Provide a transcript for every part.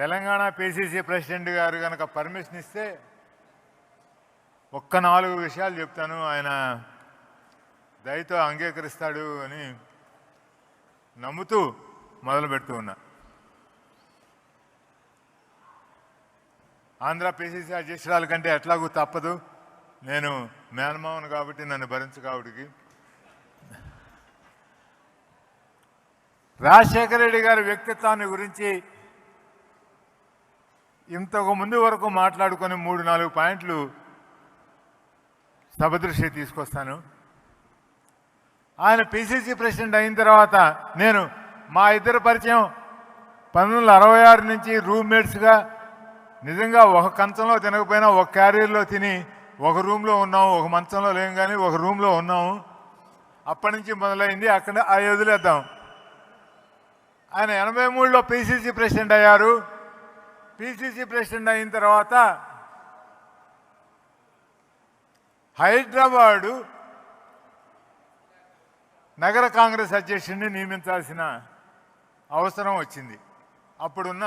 Telangana PCC president గారు కనుక permission ఇస్తే ఒక్క నాలుగు విషయాలు చెప్తాను. ఆయన దయతో అంగీకరిస్తాడు అని నమ్ముతూ మొదలు పెడుతూ ఉన్నా. ఆంధ్ర పిసిసి అధ్యక్షురాల కంటే ఎట్లాగూ తప్పదు. నేను మేనమావను కాబట్టి నన్ను భరించు కాబట్టి రాజశేఖర రెడ్డి గారి వ్యక్తిత్వాన్ని గురించి ఇంతకు ముందు వరకు మాట్లాడుకొని మూడు నాలుగు పాయింట్లు సభదృష్టి తీసుకొస్తాను. ఆయన పిసిసి ప్రెసిడెంట్ అయిన తర్వాత నేను మా ఇద్దరు పరిచయం పంతొమ్మిది అరవై ఆరు నుంచి రూమ్మేట్స్గా నిజంగా ఒక కంచంలో తినకపోయినా ఒక క్యారియర్లో తిని ఒక రూమ్లో ఉన్నాము ఒక మంచంలో లేం కానీ ఒక రూమ్లో ఉన్నాము. అప్పటి నుంచి మొదలైంది అక్కడ అది వదిలేద్దాం. ఆయన ఎనభై మూడులో పిసిసి ప్రెసిడెంట్ అయ్యారు. పిసిసి ప్రెసిడెంట్ అయిన తర్వాత హైదరాబాదు నగర కాంగ్రెస్ అధ్యక్షుడిని నియమించాల్సిన అవసరం వచ్చింది. అప్పుడున్న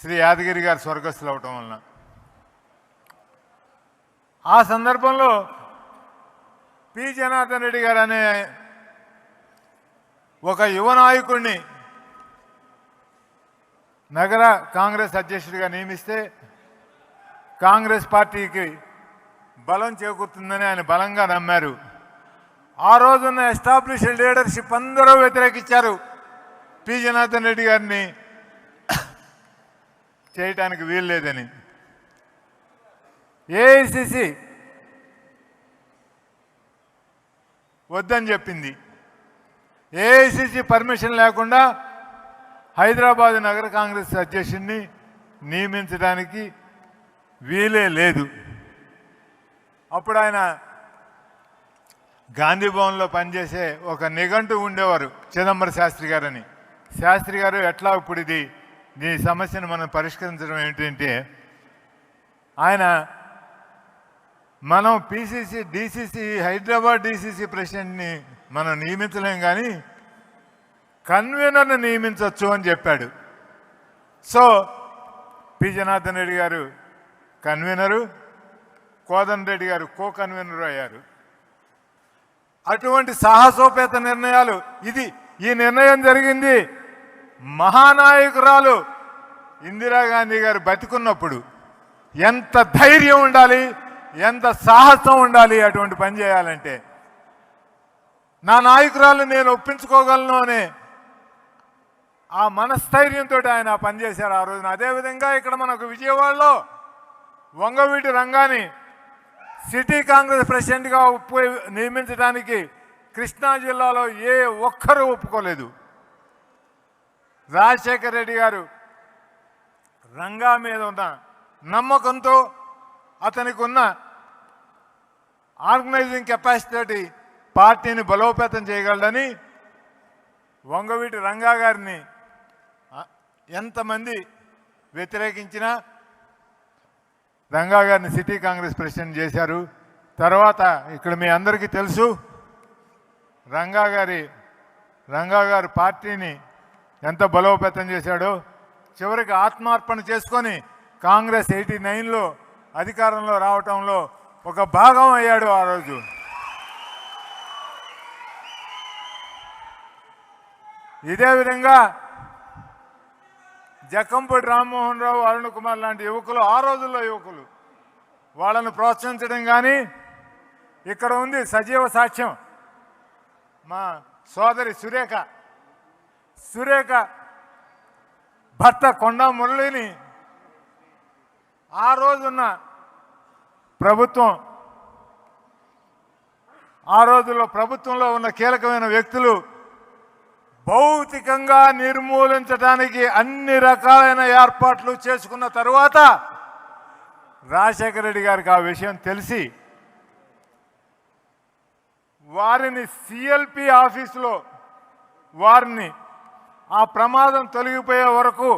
శ్రీ యాదగిరి గారు స్వర్గస్థులు అవటం వలన. ఆ సందర్భంలో పి జనార్దన్ రెడ్డి గారు అనే ఒక యువ నాయకుడిని నగర కాంగ్రెస్ అధ్యక్షుడిగా నియమిస్తే కాంగ్రెస్ పార్టీకి బలం చేకూరుతుందని ఆయన బలంగా నమ్మారు. ఆ రోజున్న ఎస్టాబ్లిష్ లీడర్షిప్ అందరూ వ్యతిరేకించారు. పి. జనార్దన్ రెడ్డి గారిని చేయటానికి వీల్లేదని ఏఐసిసి వద్దని చెప్పింది. ఏఐసిసి పర్మిషన్ లేకుండా హైదరాబాద్ నగర కాంగ్రెస్ అధ్యక్షుడిని నియమించడానికి వీలే లేదు. అప్పుడు ఆయన గాంధీ భవన్లో పనిచేసే ఒక నిఘంటు ఉండేవారు చిదంబర శాస్త్రి గారని. శాస్త్రి గారు ఎట్లా ఇప్పుడు ఇది దీని సమస్యను మనం పరిష్కరించడం ఏంటంటే ఆయన మనం పిసిసి డిసిసి హైదరాబాద్ డిసిసి ప్రెసిడెంట్ని మనం నియమించలేం కానీ కన్వీనర్ని నియమించవచ్చు అని చెప్పాడు. So P. జనార్దన్ రెడ్డి గారు కన్వీనరు కోదన్ రెడ్డి గారు కో కన్వీనర్ అయ్యారు. అటువంటి సాహసోపేత నిర్ణయాలు ఇది. ఈ నిర్ణయం జరిగింది మహానాయకురాలు ఇందిరాగాంధీ గారు బతికున్నప్పుడు. ఎంత ధైర్యం ఉండాలి ఎంత సాహసం ఉండాలి అటువంటి పని చేయాలంటే. నా నాయకురాలు నేను ఒప్పించుకోగలను అనే ఆ మనస్థైర్యంతో ఆయన పనిచేశారు ఆ రోజున. అదేవిధంగా ఇక్కడ మనకు విజయవాడలో వంగవీటి రంగాని సిటీ కాంగ్రెస్ ప్రెసిడెంట్గా ఒప్పు నియమించడానికి కృష్ణా జిల్లాలో ఏ ఒక్కరూ ఒప్పుకోలేదు. రాజశేఖర్ రెడ్డి గారు రంగా మీద ఉన్న నమ్మకంతో అతనికి ఉన్న ఆర్గనైజింగ్ కెపాసిటీ పార్టీని బలోపేతం చేయగలడని వంగవీటి రంగా గారిని ఎంతమంది వ్యతిరేకించినా రంగా గారిని సిటీ కాంగ్రెస్ ప్రెసిడెంట్ చేశారు. తర్వాత ఇక్కడ మీ అందరికీ తెలుసు రంగా గారి రంగా గారు పార్టీని ఎంత బలోపేతం చేశాడో చివరికి ఆత్మార్పణ చేసుకొని కాంగ్రెస్ ఎయిటీ నైన్లో అధికారంలో రావటంలో ఒక భాగం అయ్యాడు ఆ రోజు. ఇదే విధంగా జక్కంపూడి రామ్మోహన్ రావు అరుణ్ కుమార్ లాంటి యువకులు ఆ రోజుల్లో యువకులు వాళ్ళను ప్రోత్సహించడం కానీ ఇక్కడ ఉంది సజీవ సాక్ష్యం. మా సోదరి సురేఖ. సురేఖ భర్త కొండా మురళిని ఆ రోజున్న ప్రభుత్వం ఆ రోజుల్లో ప్రభుత్వంలో ఉన్న కీలకమైన వ్యక్తులు భౌతికంగా నిర్మూలించడానికి అన్ని రకాలైన ఏర్పాట్లు చేసుకున్న తరువాత రాజశేఖర రెడ్డి గారికి ఆ విషయం తెలిసి వారిని సిఎల్పి ఆఫీసులో వారిని ఆ ప్రమాదం తొలగిపోయే వరకు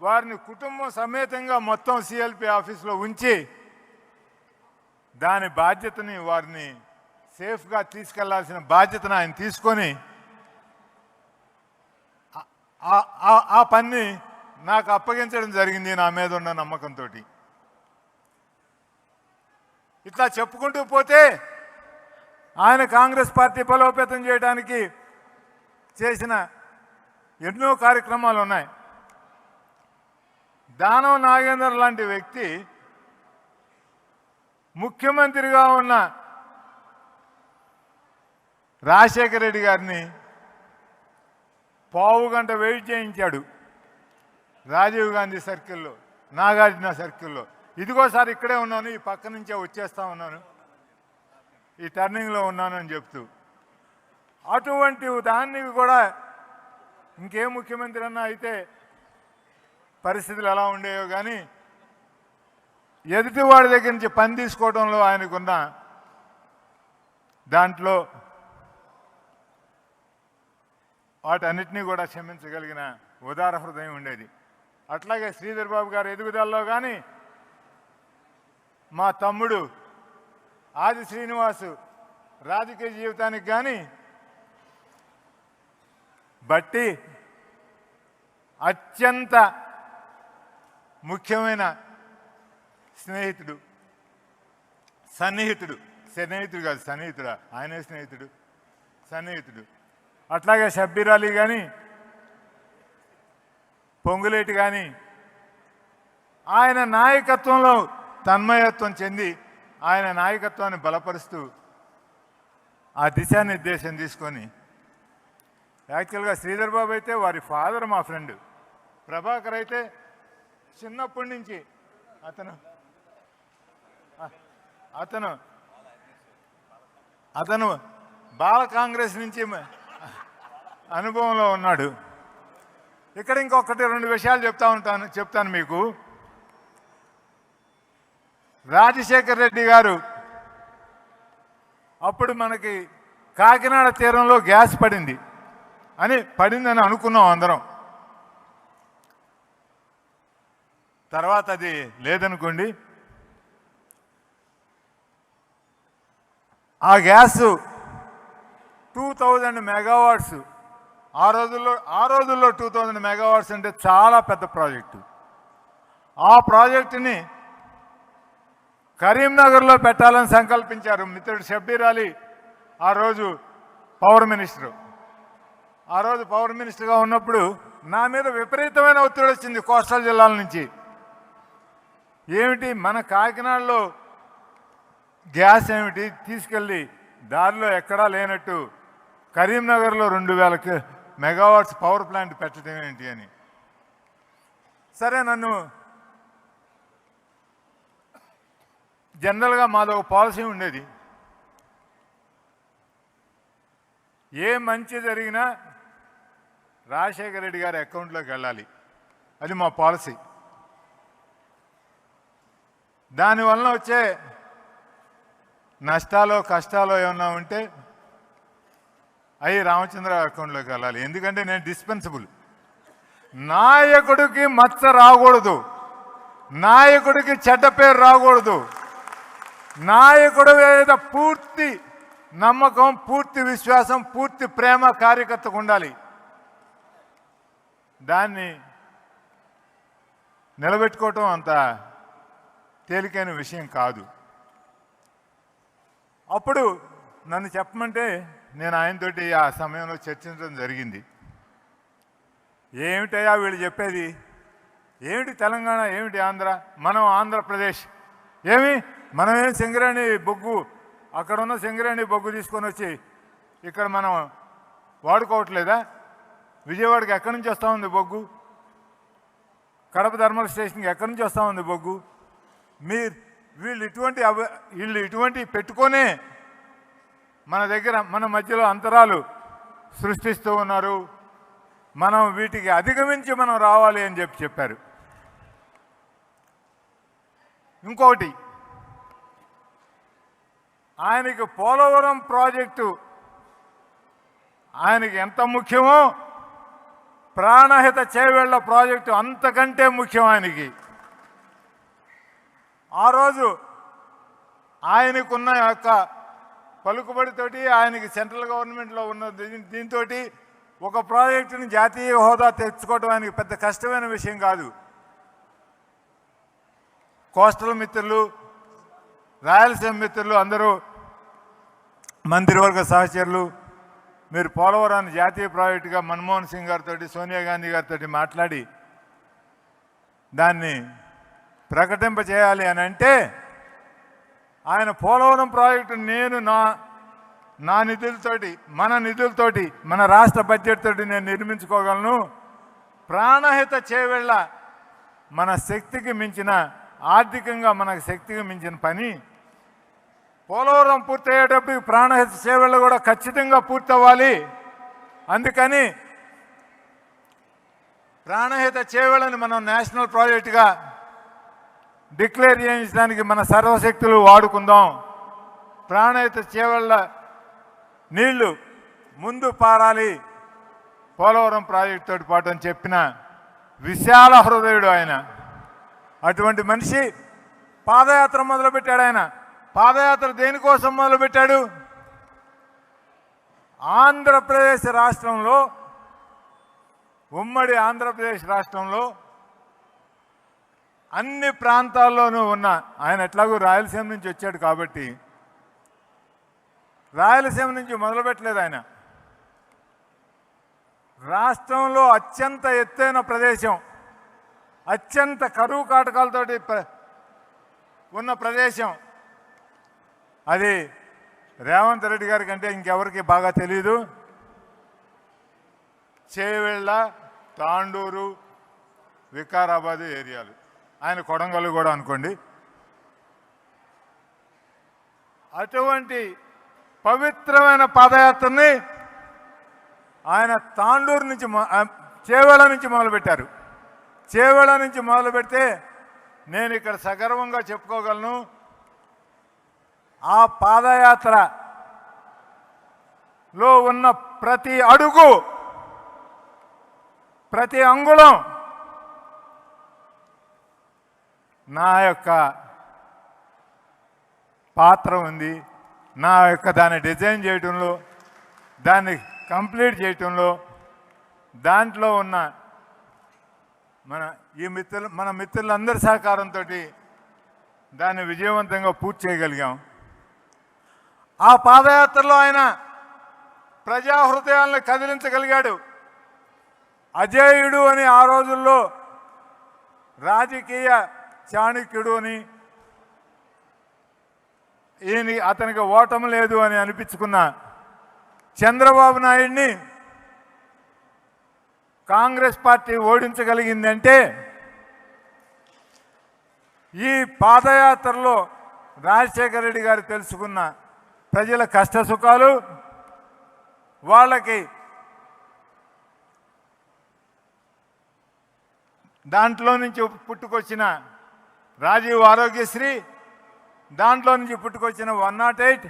వారిని కుటుంబం సమేతంగా మొత్తం సిఎల్పి ఆఫీసులో ఉంచి దాని బాధ్యతని వారిని సేఫ్గా తీసుకెళ్ళాల్సిన బాధ్యతను ఆయన తీసుకొని ఆ- ఆ- ఆ పని నాకు అప్పగించడం జరిగింది నా మీద ఉన్న నమ్మకంతో ఇట్లా చెప్పుకుంటూ పోతే ఆయన కాంగ్రెస్ పార్టీ బలోపేతం చేయడానికి చేసిన ఎన్నో కార్యక్రమాలు ఉన్నాయి. దానవ నాగేందర్ లాంటి వ్యక్తి ముఖ్యమంత్రిగా ఉన్న రాజశేఖర రెడ్డి గారిని పావు గంట వెయిట్ చేయించాడు. రాజీవ్ గాంధీ సర్కిల్లో నాగార్జున సర్కిల్లో. ఇదిగోసారి ఇక్కడే ఉన్నాను ఈ పక్క నుంచే వచ్చేస్తా ఉన్నాను. ఈ టర్నింగ్లో ఉన్నానని చెప్తూ. అటువంటి దాన్ని కూడా ఇంకే ముఖ్యమంత్రి అన్నా అయితే పరిస్థితులు ఎలా ఉండేవో కానీ ఎదుటివాడి దగ్గర నుంచి పని తీసుకోవడంలో ఆయనకున్న దాంట్లో వాటన్నిటినీ కూడా క్షమించగలిగిన ఉదార హృదయం ఉండేది. అట్లాగే శ్రీధర్ బాబు గారి ఎదుగుదలలో కానీ మా తమ్ముడు ఆది శ్రీనివాసు రాజకీయ జీవితానికి కానీ బట్టి అత్యంత ముఖ్యమైన స్నేహితుడు సన్నిహితుడు స్నేహితుడు కాదు సన్నిహితుడా? ఆయనే స్నేహితుడు సన్నిహితుడు. అట్లాగే షబ్బీర్ అలీ కానీ పొంగులేటి కానీ ఆయన నాయకత్వంలో తన్మయత్వం చెంది ఆయన నాయకత్వాన్ని బలపరుస్తూ ఆ దిశానిర్దేశం తీసుకొని యాక్చువల్గా శ్రీధర్ బాబు అయితే వారి ఫాదర్ మా ఫ్రెండ్. ప్రభాకర్ అయితే చిన్నప్పటి నుంచి అతను అతను అతను బాల కాంగ్రెస్ నుంచి అనుభవంలో ఉన్నాడు. ఇక్కడ ఇంకొకటి రెండు విషయాలు చెప్తా ఉంటాను చెప్తాను మీకు. రాజశేఖర్ రెడ్డి గారు అప్పుడు మనకి కాకినాడ తీరంలో గ్యాస్ పడింది అని పడిందని అనుకున్నాం అందరం. తర్వాత అది లేదనుకోండి. ఆ గ్యాస్ టూ థౌజండ్ మెగావాట్స్ ఆ రోజుల్లో ఆ రోజుల్లో టూ థౌజండ్ మెగావాట్స్ అంటే చాలా పెద్ద ప్రాజెక్టు. ఆ ప్రాజెక్టుని కరీంనగర్లో పెట్టాలని సంకల్పించారు మిత్రుడు షబ్బీర్ అలీ ఆ రోజు పవర్ మినిస్టరు. ఆ రోజు పవర్ మినిస్టర్గా ఉన్నప్పుడు నా మీద విపరీతమైన ఒత్తిడి వచ్చింది కోస్టల్ జిల్లాల నుంచి. ఏమిటి? మన కాకినాడలో గ్యాస్ ఏమిటి? తీసుకెళ్ళి దారిలో ఎక్కడా లేనట్టు కరీంనగర్లో రెండు వేల మెగావాట్స్ పవర్ ప్లాంట్ పెట్టడం ఏంటి అని. సరే నన్ను జనరల్గా మాది ఒక పాలసీ ఉండేది. ఏ మంచి జరిగినా రాజశేఖర రెడ్డి గారి అకౌంట్లోకి వెళ్ళాలి. అది మా పాలసీ. దానివల్ల వచ్చే నష్టాలు కష్టాలు ఏమన్నా ఉంటే అవి రామచంద్ర అకౌంట్లోకి వెళ్ళాలి. ఎందుకంటే నేను డిస్పెన్సిబుల్. నాయకుడికి మచ్చ రాకూడదు. నాయకుడికి చెడ్డ పేరు రాకూడదు. నాయకుడు మీద పూర్తి నమ్మకం పూర్తి విశ్వాసం పూర్తి ప్రేమ కార్యకర్తకు ఉండాలి. దాన్ని నిలబెట్టుకోవటం అంత తేలికైన విషయం కాదు. అప్పుడు నన్ను చెప్పమంటే నేను ఆయనతోటి ఆ సమయంలో చర్చించడం జరిగింది. ఏమిటయ్యా వీళ్ళు చెప్పేది? ఏమిటి తెలంగాణ? ఏమిటి ఆంధ్ర? మనం ఆంధ్రప్రదేశ్. ఏమి? మనమేం సింగరేణి బొగ్గు. అక్కడ ఉన్న సింగరేణి బొగ్గు తీసుకొని వచ్చి ఇక్కడ మనం వాడుకోవట్లేదా? విజయవాడకి ఎక్కడి నుంచి వస్తూ ఉంది బొగ్గు? కడప థర్మల్ స్టేషన్కి ఎక్కడి నుంచి వస్తూ ఉంది బొగ్గు? మీరు వీళ్ళు ఇటువంటి వీళ్ళు ఇటువంటి పెట్టుకొనే మన దగ్గర మన మధ్యలో అంతరాలు సృష్టిస్తూ ఉన్నారు. మనం వీటికి అధిగమించి మనం రావాలి అని చెప్పి చెప్పారు. ఇంకొకటి ఆయనకి పోలవరం ప్రాజెక్టు ఆయనకి ఎంత ముఖ్యమో ప్రాణహిత చేవేళ్ళ ప్రాజెక్టు అంతకంటే ముఖ్యం ఆయనకి. ఆ రోజు ఆయనకున్న యొక్క పలుకుబడితోటి ఆయనకి సెంట్రల్ గవర్నమెంట్లో ఉన్న దీంతో ఒక ప్రాజెక్టుని జాతీయ హోదా తెచ్చుకోవడం ఆయనకి పెద్ద కష్టమైన విషయం కాదు. కోస్టల్ మిత్రులు రాయలసీమ మిత్రులు అందరూ మంత్రివర్గ సహచరులు మీరు పోలవరాన్ని జాతీయ ప్రాజెక్టుగా మన్మోహన్ సింగ్ గారితో సోనియా గాంధీ గారితో మాట్లాడి దాన్ని ప్రకటింపచేయాలి అని అంటే ఆయన పోలవరం ప్రాజెక్టు నేను నా నా నిధులతోటి మన నిధులతోటి మన రాష్ట్ర బడ్జెట్ తోటి నేను నిర్మించుకోగలను. ప్రాణహిత చేవెళ్ళ మన శక్తికి మించిన ఆర్థికంగా మనకు శక్తికి మించిన పని. పోలవరం పూర్తయ్యేటప్పుడు ప్రాణహిత సేవలు కూడా ఖచ్చితంగా పూర్తవ్వాలి. అందుకని ప్రాణహిత చేవలని మనం నేషనల్ ప్రాజెక్టుగా డిక్లేర్ చేయించడానికి మన సర్వశక్తులు వాడుకుందాం. ప్రాణహిత చేవళ్ళ నీళ్ళు ముందు పారాలి. పోలవరం ప్రాజెక్టుతో తోటి పాటు అని చెప్పిన విశాల హృదయుడు ఆయన. అటువంటి మనిషి పాదయాత్ర మొదలుపెట్టాడు ఆయన. పాదయాత్ర దేనికోసం మొదలుపెట్టాడు? ఆంధ్రప్రదేశ్ రాష్ట్రంలో ఉమ్మడి ఆంధ్రప్రదేశ్ రాష్ట్రంలో అన్ని ప్రాంతాల్లోనూ ఉన్న ఆయన ఎట్లాగూ రాయలసీమ నుంచి వచ్చాడు కాబట్టి రాయలసీమ నుంచి మొదలుపెట్టలేదు ఆయన. రాష్ట్రంలో అత్యంత ఎత్తైన ప్రదేశం అత్యంత కరువు కాటకాలతోటి ప్ర- ఉన్న ప్రదేశం అది రేవంత్ రెడ్డి గారి కంటే ఇంకెవరికి బాగా తెలియదు చేవెళ్ళ తాండూరు వికారాబాద్ ఏరియాలు. ఆయన కొడంగల్ కూడా అనుకోండి. అటువంటి పవిత్రమైన పాదయాత్రని ఆయన తాండూరు నుంచి చేవేళ నుంచి మొదలుపెట్టారు. చేవేళ నుంచి మొదలు పెడితే నేను ఇక్కడ సగర్వంగా చెప్పుకోగలను. ఆ పాదయాత్రలో ఉన్న ప్రతి అడుగు ప్రతి అంగుళం నా యొక్క పాత్ర ఉంది. నా యొక్క దాన్ని డిజైన్ చేయటంలో దాన్ని కంప్లీట్ చేయటంలో దాంట్లో ఉన్న మన ఈ మిత్రులు మన మిత్రులందరి సహకారంతో దాన్ని విజయవంతంగా పూర్తి చేయగలిగాం. ఆ పాదయాత్రలో ఆయన ప్రజా హృదయాలను కదిలించగలిగాడు. అజేయుడు అని ఆ రోజుల్లో రాజకీయ చాణక్యుడు అని ఈయన అతనికి ఓటం లేదు అని అనిపించుకున్న చంద్రబాబు నాయుడిని కాంగ్రెస్ పార్టీ ఓడించగలిగిందంటే ఈ పాదయాత్రలో రాజశేఖర రెడ్డి గారు తెలుసుకున్న ప్రజల కష్ట సుఖాలు వాళ్ళకి దాంట్లో నుంచి పుట్టుకొచ్చిన రాజీవ్ ఆరోగ్యశ్రీ దాంట్లో నుంచి పుట్టుకొచ్చిన వన్ నాట్ ఎయిట్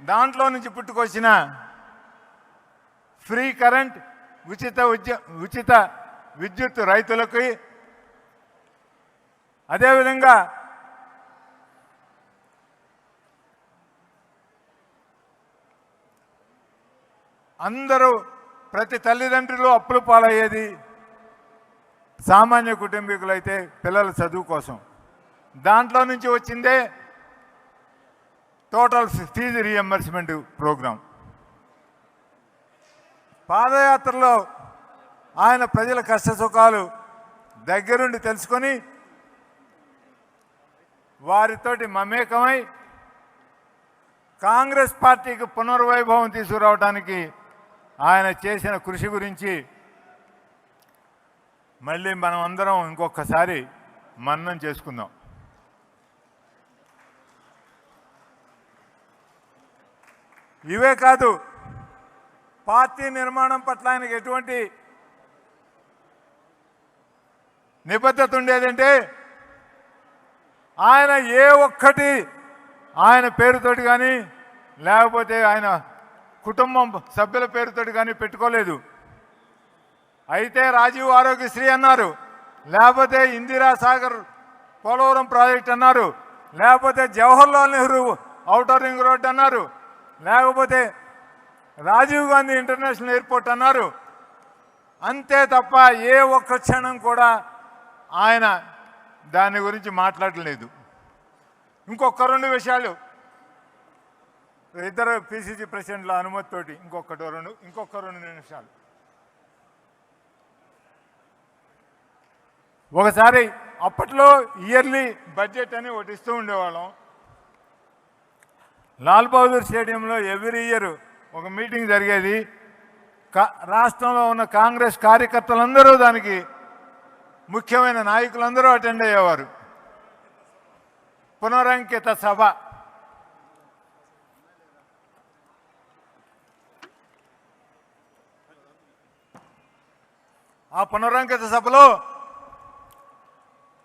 దాంట్లో నుంచి పుట్టుకొచ్చిన ఫ్రీ కరెంట్ ఉచిత ఉద్య ఉచిత విద్యుత్ రైతులకి. అదేవిధంగా అందరూ ప్రతి తల్లిదండ్రులు అప్పులు పాలయ్యేది సామాన్య కుటుంబీకులైతే పిల్లల చదువు కోసం. దాంట్లో నుంచి వచ్చిందే టోటల్ ఫీజు రియంబర్స్మెంట్ ప్రోగ్రాం పాదయాత్రలో ఆయన ప్రజల కష్ట సుఖాలు దగ్గరుండి తెలుసుకొని వారితోటి మమేకమై కాంగ్రెస్ పార్టీకి పునర్వైభవం తీసుకురావడానికి ఆయన చేసిన కృషి గురించి మళ్ళీ మనం అందరం ఇంకొకసారి మన్నం చేసుకుందాం. ఇవే కాదు పార్టీ నిర్మాణం పట్ల ఆయనకు ఎటువంటి నిబద్ధత ఉండేదంటే ఆయన ఏ ఒక్కటి ఆయన పేరుతోటి కానీ లేకపోతే ఆయన కుటుంబం సభ్యుల పేరుతోటి కానీ పెట్టుకోలేదు. అయితే రాజీవ్ ఆరోగ్యశ్రీ అన్నారు లేకపోతే ఇందిరా సాగర్ పోలవరం ప్రాజెక్ట్ అన్నారు లేకపోతే Jawaharlal Nehru outer ring road అన్నారు లేకపోతే రాజీవ్ గాంధీ ఇంటర్నేషనల్ ఎయిర్పోర్ట్ అన్నారు. అంతే తప్ప ఏ ఒక్క క్షణం కూడా ఆయన దాని గురించి మాట్లాడలేదు. ఇంకొక రెండు విషయాలు. ఇద్దరు పిసిసి ప్రెసిడెంట్ల అనుమతితోటి ఇంకొకటి రెండు ఇంకొక రెండు నిమిషాలు. ఒకసారి అప్పట్లో ఇయర్లీ బడ్జెట్ అని ఒకటి ఇస్తూ ఉండేవాళ్ళం. లాల్ బహదూర్ స్టేడియంలో ఎవ్రీ ఇయర్ ఒక మీటింగ్ జరిగేది. కా రాష్ట్రంలో ఉన్న కాంగ్రెస్ కార్యకర్తలందరూ దానికి ముఖ్యమైన నాయకులందరూ అటెండ్ అయ్యేవారు. పునరంకిత సభ. ఆ పునరంకిత సభలో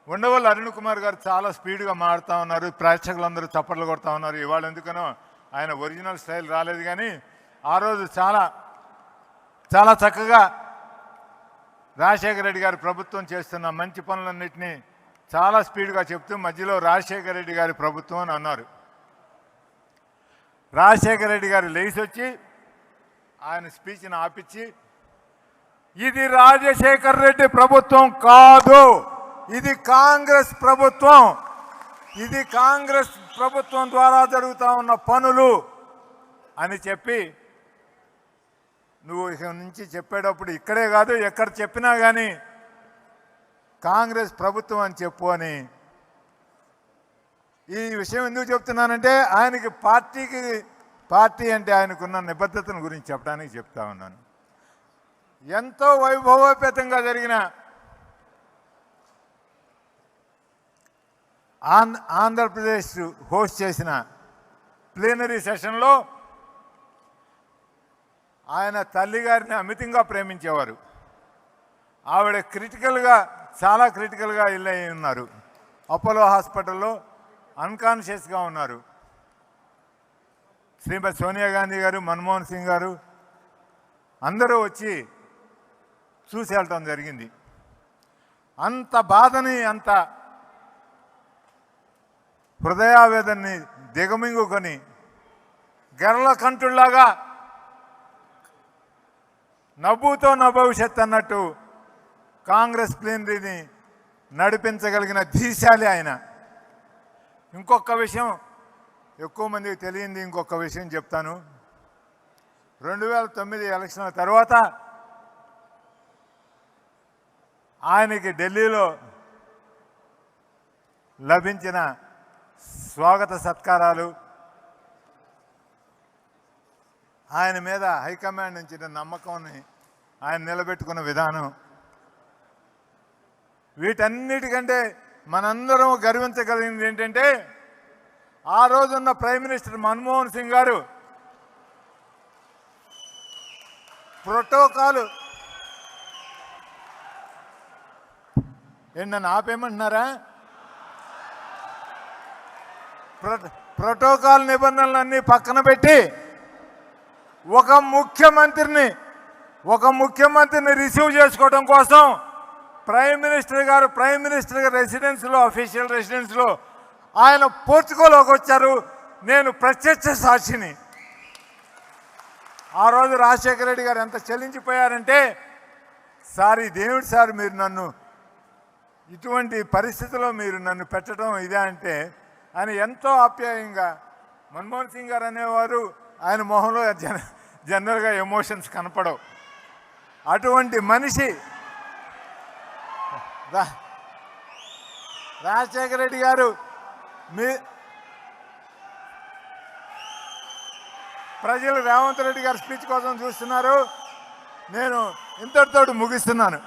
ఉండవల్లి అరుణ్ కుమార్ గారు చాలా స్పీడ్గా మారుతా ఉన్నారు. ప్రేక్షకులందరూ చప్పట్లు కొడతా ఉన్నారు. ఇవాళ ఎందుకనో ఆయన ఒరిజినల్ స్టైల్ రాలేదు కానీ ఆ రోజు చాలా చాలా చక్కగా రాజశేఖర రెడ్డి గారు ప్రభుత్వం చేస్తున్న మంచి పనులన్నింటినీ చాలా స్పీడ్గా చెప్తూ మధ్యలో రాజశేఖర రెడ్డి గారి ప్రభుత్వం అని అన్నారు. రాజశేఖర రెడ్డి గారు లేచి వచ్చి ఆయన స్పీచ్ని ఆపించి ఇది రాజశేఖర్ రెడ్డి ప్రభుత్వం కాదు! ఇది కాంగ్రెస్ ప్రభుత్వం. ఇది కాంగ్రెస్ ప్రభుత్వం ద్వారా జరుగుతూ ఉన్న పనులు అని చెప్పి నువ్వు ఇక నుంచి చెప్పేటప్పుడు ఇక్కడే కాదు ఎక్కడ చెప్పినా కానీ కాంగ్రెస్ ప్రభుత్వం అని చెప్పు అని. ఈ విషయం ఎందుకు చెప్తున్నానంటే ఆయనకి పార్టీకి పార్టీ అంటే ఆయనకున్న నిబద్ధతను గురించి చెప్పడానికి చెప్తా ఉన్నాను. ఎంతో వైభవోపేతంగా జరిగిన ఆంధ్రప్రదేశ్ హోస్ట్ చేసిన ప్లీనరీ సెషన్లో ఆయన తల్లిగారిని అమితంగా ప్రేమించేవారు. ఆవిడ క్రిటికల్గా చాలా క్రిటికల్గా ఇల్లు ఉన్నారు. అపోలో హాస్పిటల్లో అన్కాన్షియస్గా ఉన్నారు. శ్రీమతి సోనియా గాంధీ గారు మన్మోహన్ సింగ్ గారు అందరూ వచ్చి చూసి వెళ్ళటం జరిగింది. అంత బాధని అంత హృదయావేదన్ని దిగమింగుకొని గెరల కంటుల్లాగా నవ్వుతో నా భవిష్యత్ అన్నట్టు కాంగ్రెస్ ప్లీనరీని నడిపించగలిగిన ధీశాలి ఆయన. ఇంకొక విషయం ఎక్కువ మందికి తెలియంది ఇంకొక విషయం చెప్తాను. రెండు వేల తొమ్మిది ఎలక్షన్ల తర్వాత ఆయనకి ఢిల్లీలో లభించిన స్వాగత సత్కారాలు. ఆయన మీద హైకమాండ్ నుంచి నమ్మకంని ఆయన నిలబెట్టుకున్న విధానం. వీటన్నిటికంటే మనందరం గర్వించగలిగింది ఏంటంటే ఆ రోజున్న ప్రైమ్ మినిస్టర్ మన్మోహన్ సింగ్ గారు ప్రోటోకాల్ ఏంటి నన్ను ఆపేయమంటున్నారా? ప్రోటోకాల్ నిబంధనలన్నీ పక్కన పెట్టి ఒక ముఖ్యమంత్రిని ఒక ముఖ్యమంత్రిని రిసీవ్ చేసుకోవడం కోసం ప్రైమ్ మినిస్టర్ గారు ప్రైమ్ మినిస్టర్ గారి రెసిడెన్స్లో అఫీషియల్ రెసిడెన్స్లో ఆయన పోర్చుకోలోకి వచ్చారు. నేను ప్రత్యక్ష సాక్షిని. ఆ రోజు రాజశేఖర రెడ్డి గారు ఎంత చెల్లించిపోయారంటే సార్ ఈ దేవుడు సార్ మీరు నన్ను ఇటువంటి పరిస్థితిలో మీరు నన్ను పెట్టడం ఇదే అంటే ఆయన ఎంతో ఆప్యాయంగా మన్మోహన్ సింగ్ గారు అనేవారు ఆయన మొహంలో జన జనరల్గా ఎమోషన్స్ కనపడవు. అటువంటి మనిషి రా రాజశేఖర రెడ్డి గారు మీ ప్రజలు రేవంత్ రెడ్డి గారి స్పీచ్ కోసం చూస్తున్నారు. నేను ఇంతటితోటి ముగిస్తున్నాను.